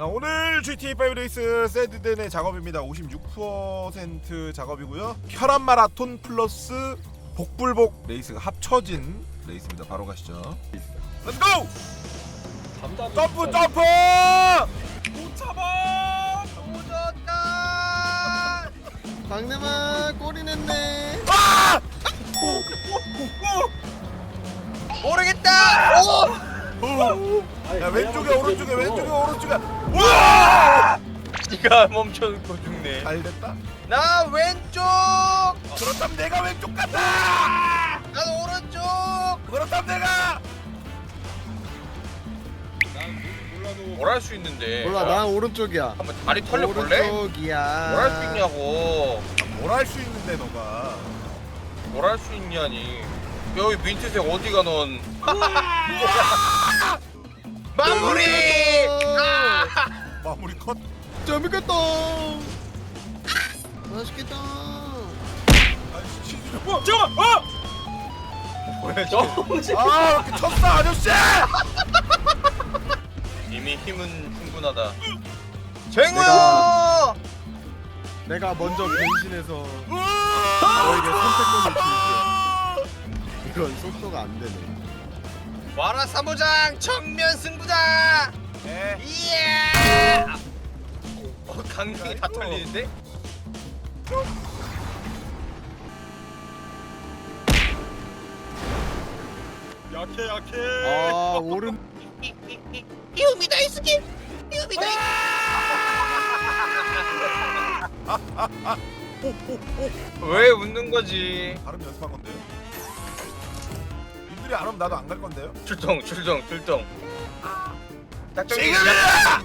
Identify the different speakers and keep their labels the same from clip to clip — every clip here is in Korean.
Speaker 1: 자, 오늘 GT5 레이스 세드덴의 작업입니다. 56% 작업이고요. 혈압 마라톤 플러스 복불복 레이스가 합쳐진 레이스입니다. 바로 가시죠. 렛츠 고! 점프 점프! 못 참아!
Speaker 2: 무졌다. 박내마 꼬리 냈네.
Speaker 1: 아!
Speaker 2: 모르겠다.
Speaker 1: 야 왼쪽에 오른쪽에 왼쪽에 오른쪽에 와!
Speaker 3: 네가 멈춰놓고 죽네.
Speaker 1: 잘 됐다.
Speaker 2: 나 왼쪽.
Speaker 1: 그렇다면 내가 왼쪽 간다.
Speaker 2: 난 오른쪽.
Speaker 1: 그렇다면 내가
Speaker 3: 뭘 할 수 있는데?
Speaker 4: 몰라 난 오른쪽이야
Speaker 3: 한번 다리 털려 볼래?
Speaker 4: 오른쪽이야
Speaker 3: 뭘 할 수 있냐고.
Speaker 1: 뭘 할 수 있는데 너가
Speaker 3: 뭘 할 수 있냐니. 여기 민트색 어디가 넌?
Speaker 2: 마무리.
Speaker 1: 마무리 컷.
Speaker 4: 재밌겠다 맛있겠다
Speaker 1: 아니 치즈 뭐 잠깐 어!
Speaker 3: 왜 저?
Speaker 1: 아 이렇게 쳤어 아저씨!
Speaker 3: 이미 힘은 충분하다.
Speaker 2: 쟁우야.
Speaker 4: 내가 먼저 변신해서! 너에게 선택권을 줄게 이건 속도가 안 되네
Speaker 2: 와라 사무장 정면 승부다.
Speaker 1: 네.
Speaker 2: 예.
Speaker 3: 어, 강등이 다 털리는데?
Speaker 1: 약해 약해.
Speaker 4: 아 오른
Speaker 2: 이음이 다이스키. 이음이 다이스키.
Speaker 3: 왜 웃는 거지?
Speaker 1: 발음 연습한 건데요. 님들이 안 오면 나도 안 갈 건데요.
Speaker 3: 출동, 출동, 출동. 작전 개시,
Speaker 1: 지금이야!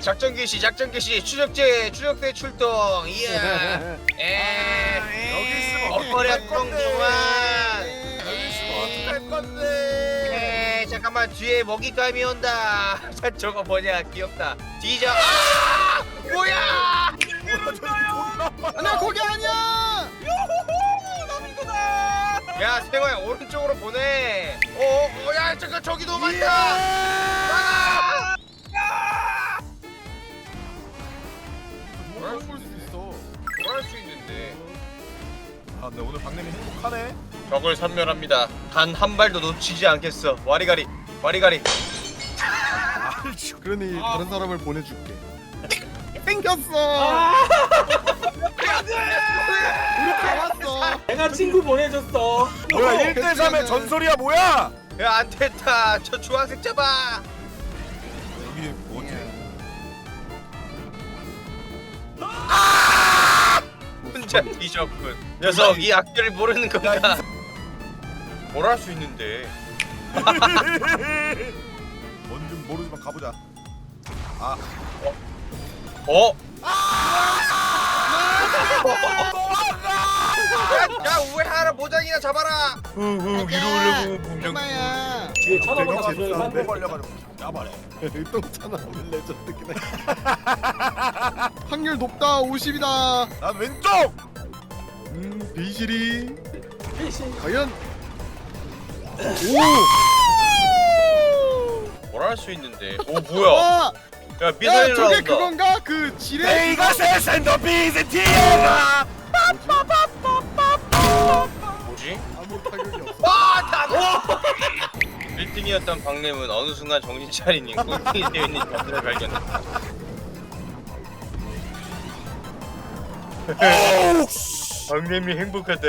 Speaker 3: 작전 개시, 작전 개시, 추적제, 추적대 출동. 이야. 에.
Speaker 1: 여기 있으면
Speaker 3: 엇버렸던 동안.
Speaker 1: 여기 있으면 어떡할 건데?
Speaker 3: 에, 잠깐만 뒤에 먹잇감이 온다. 저거 뭐냐 귀엽다. 뒤져. 아! 뭐야?
Speaker 4: 나 거기 아니야
Speaker 3: 야 세호야 오른쪽으로 보내. 어, 어, 야 잠깐 저기 너무 많다. 아!
Speaker 4: 뭐라 볼수 있어
Speaker 3: 뭘할 수 있는데.
Speaker 1: 아 근데 오늘 박님이 행복하네.
Speaker 3: 적을 섬멸합니다. 단 한 발도 놓치지 않겠어. 와리가리, 와리가리.
Speaker 4: 그러니 다른 사람을 보내줄게 땡겼어
Speaker 5: 내가 친구 보내줬어.
Speaker 1: 뭐야 1대 3의 전설이야 뭐야?
Speaker 3: 야 안 됐다. 저 주황색 잡아.
Speaker 1: 여기 뭐지?
Speaker 3: 혼자 뒤졌군. 녀석 이 악기를 모르는 건가? 뭘 할 수 있는데?
Speaker 1: 뭔지 모르지만 가보자. 아
Speaker 3: 어? 야 우회하라 모장이나 잡아라. 위로 올려고 공격.
Speaker 4: 엄마야
Speaker 5: 뒤에
Speaker 1: 내가
Speaker 5: 재미가
Speaker 1: 한번. 걸려가지고 야말해.
Speaker 4: 똥차나 오늘 레전드긴 해 확률 높다 50이다
Speaker 1: 난 왼쪽.
Speaker 4: 음 비실이. 과연
Speaker 3: 뭘할 수 있는데? 오 뭐야?
Speaker 4: 와! 야야
Speaker 3: 미사일
Speaker 4: 저게
Speaker 3: 나온다.
Speaker 4: 그건가? 그 지뢰
Speaker 1: 내가 세센더 비즈티에가
Speaker 3: 와! 1등이었던 박냄은 어느 순간 정신 차리니 꼴등이 되어 있는 자신을 발견했다. 박냄이 행복하다.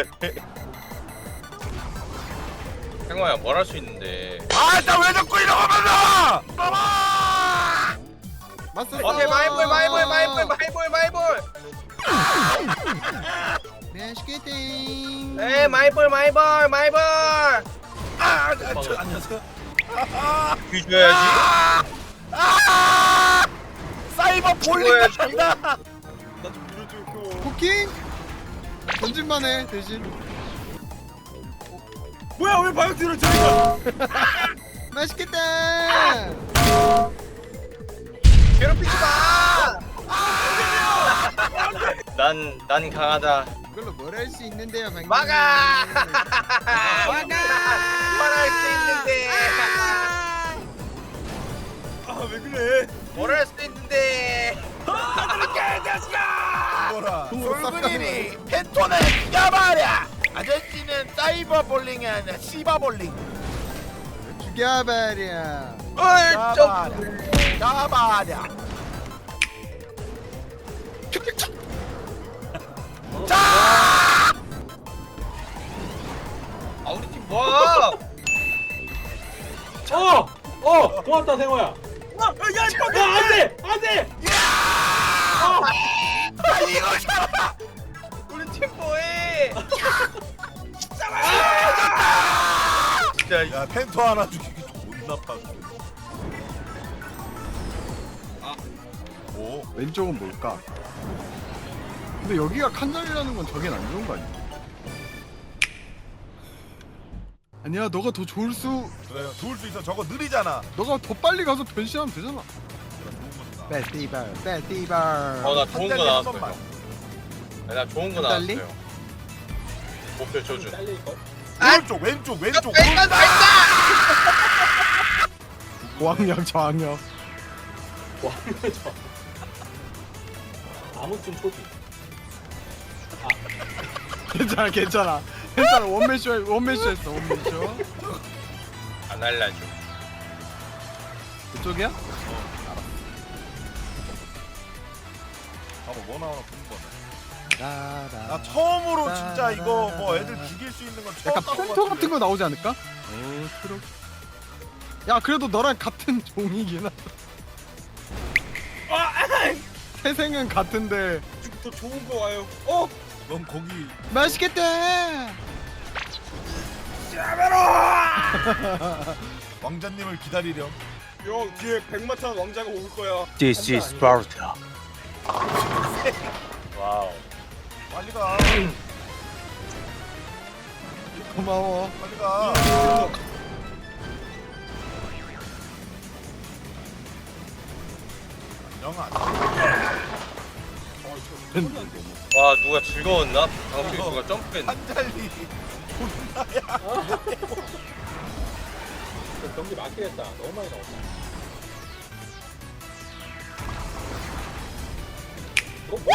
Speaker 3: 행화야 뭘 할 수 있는데?
Speaker 1: 아나 왜 자꾸 이러고 만나? 봐봐.
Speaker 4: 맞서
Speaker 3: 오케이 마이볼 마이볼 마이볼 마이볼 마이볼.
Speaker 4: 맛있겠땡
Speaker 3: 에 마이볼 마이볼 마이볼.
Speaker 1: 아, 아, 저, 안녕하세요.
Speaker 3: 뒤줘야지.
Speaker 1: 아, 아, 사이버 볼링
Speaker 3: 죽어야지.
Speaker 1: 간다.
Speaker 4: 쿠킹 던진만 해 대신
Speaker 1: 뭐야 왜 바이오티를 저리가?
Speaker 4: 맛있겠다
Speaker 3: 난, 난 강하다.
Speaker 4: 이걸로 뭘 할 수 있는데요 방금
Speaker 3: 막아!
Speaker 4: 막아!
Speaker 3: 말할 수 있는데.
Speaker 1: 아 왜 그래?
Speaker 3: 뭘할 수도 있는데?
Speaker 1: 뭐라?
Speaker 4: 통으로 싹
Speaker 1: 솔그님이 펜토는 죽여버려 아저씨는 사이버 볼링이 아니라 시바 볼링.
Speaker 4: 죽여버려
Speaker 1: 잡아려
Speaker 3: 아
Speaker 5: 고맙다 생호야 야 안 돼! 안 돼!
Speaker 1: 아 이거 잡아
Speaker 3: 우리 팀 뭐해 진짜 이-
Speaker 1: 야 펜토 하나 죽이기 존나 빠져 오
Speaker 4: 왼쪽은 뭘까? 근데 여기가 칸절이라는 건 저긴 안 좋은 거 아니야? 아니야 너가 더 좋을 수
Speaker 1: 그래요. 도울 수 있어. 저거 느리잖아.
Speaker 4: 너가 더 빨리 가서 변신하면 되잖아. 페스티벌 페스티벌
Speaker 3: 어 나 좋은
Speaker 1: 거한
Speaker 3: 나왔어요.
Speaker 1: 번만.
Speaker 3: 네, 나 좋은 거
Speaker 4: 달리?
Speaker 3: 나왔어요. 목표 조준.
Speaker 5: 잘릴걸?
Speaker 1: 오른쪽 왼쪽. 왼쪽
Speaker 3: 뺀다 뺀다
Speaker 4: 고학력 저학력.
Speaker 5: 와 저 아무튼 초기.
Speaker 4: 괜찮아 괜찮아 괜찮아 원맨쇼 원맨쇼 했어 원맨쇼.
Speaker 3: 안 알려줘.
Speaker 4: 그쪽이야?
Speaker 1: 봐봐 뭐 나오나 보는 거네.
Speaker 4: 나나
Speaker 1: 나 처음으로 진짜 이거 뭐 애들 죽일 수 있는 건 처음
Speaker 4: 약간
Speaker 1: 나온
Speaker 4: 펜토.
Speaker 1: 같은
Speaker 4: 거 나오지 않을까? 오 트럭 야 그래도 너랑 같은 종이긴 하다 태생은 같은데.
Speaker 3: 더 좋은 거 와요. 어?
Speaker 1: 넌 거기
Speaker 4: 맛있겠다
Speaker 1: 왕자님을 기다리렴.
Speaker 3: 형 뒤에 백마탄 왕자가 올 거야.
Speaker 5: This is Sparta.
Speaker 3: 와우.
Speaker 1: 빨리 가.
Speaker 4: 고마워.
Speaker 1: 빨리 가. 영아
Speaker 3: 와 누가 즐거웠나? 방금 누가 점프했나?
Speaker 1: 한달리
Speaker 5: 경기 막히겠다. 너무 많이 나왔다 어 뭔데?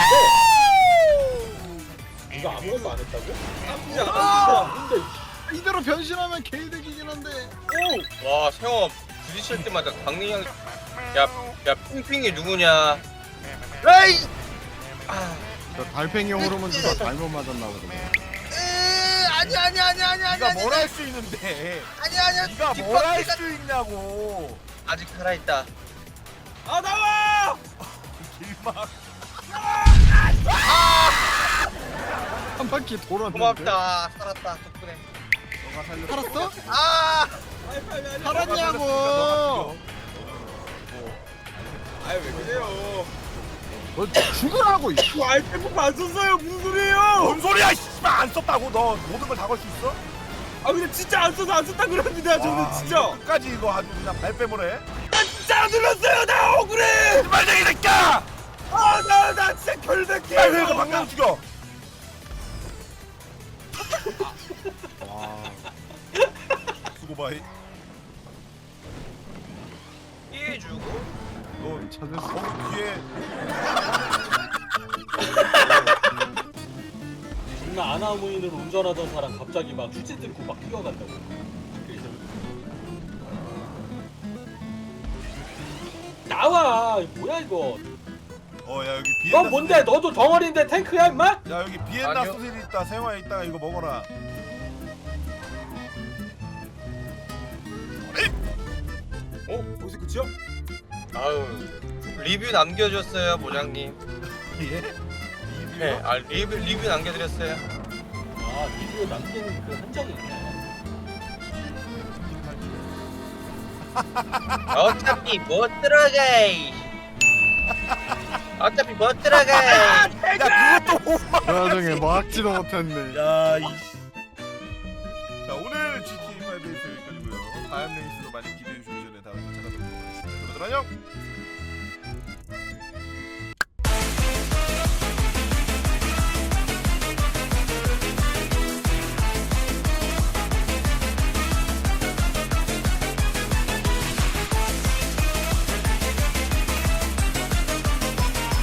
Speaker 5: 이거 아무것도 안 했다고? 깜짝 아! 근데
Speaker 4: 이대로 변신하면 개이득이긴 한데.
Speaker 3: 와 세영 부딪힐 때마다 강릉이 형이 야, 야 핑핑이 누구냐? 에이! 아,
Speaker 4: 저 달팽이 호르몬 주사 잘못 맞았나 보네
Speaker 3: 으, 아니 아니 아니 아니 아니
Speaker 1: 네가
Speaker 3: 아니
Speaker 1: 뭘 할 수 있는데?
Speaker 3: 아니 아니
Speaker 1: 네가 뭘 할 수 있냐고.
Speaker 3: 아직 살아있다. 아 나와!
Speaker 1: 길막
Speaker 4: 한 바퀴 돌았는데?
Speaker 3: 고맙다. 살았다 덕분에.
Speaker 1: 너가 살려
Speaker 4: 살았어?
Speaker 3: 아!
Speaker 4: 살았냐고.
Speaker 3: 아유 왜 그래요?
Speaker 4: 너 죽으라고 이
Speaker 3: 아이템 안 썼어요. 무슨 소리예요?
Speaker 1: 뭔 소리야 씨 발 안 썼다고? 너 모든 걸 다 걸 수 있어?
Speaker 3: 아 근데 진짜 안 써서 안 썼다 그랬는데
Speaker 1: 와, 이거 끝까지 이거 아주 그냥 발뺌을 해
Speaker 3: 진짜 안 눌렀어요. 나 억울해.
Speaker 1: 말쟁이 새끼야!
Speaker 3: 아 나 나 진짜 결백해.
Speaker 1: 빨리 그거 방금 죽여.
Speaker 4: 와.
Speaker 1: 수고 바이.
Speaker 3: 피해주고.
Speaker 1: 너
Speaker 4: 찾았어
Speaker 1: 거기 뒤에
Speaker 5: 아나무인으로 운전하던 사람 갑자기 막 휴지 뜯고 막 뛰어간다고. 그래서 나와! 이거 뭐야 이거?
Speaker 1: 어 야 여기 비엔나
Speaker 5: 넌 뭔데? 너도 덩어리인데 탱크야 임마?
Speaker 1: 야 여기 비엔나
Speaker 3: 아니요.
Speaker 1: 소세지 있다. 세영아 있다. 이거 먹어라.
Speaker 3: 어? 벌써 끝이야? 아유 리뷰 남겨줬어요 보장님.
Speaker 1: 예?
Speaker 3: 네, 아 리뷰 리뷰 남겨드렸어요
Speaker 5: 아 비디오 남기는 그 흔적이 있네
Speaker 3: 어차피 못 들어가 이. 어차피 못 들어가
Speaker 1: 야 그것도
Speaker 4: 그 와중에 막지도 못했네.
Speaker 1: 야 이. 자 오늘 GT5에서 여기까지고요. 다음 레이스도 많이 기대해 주시기 전에 다음에 또 찾아뵙도록 하겠습니다. 여러분들 안녕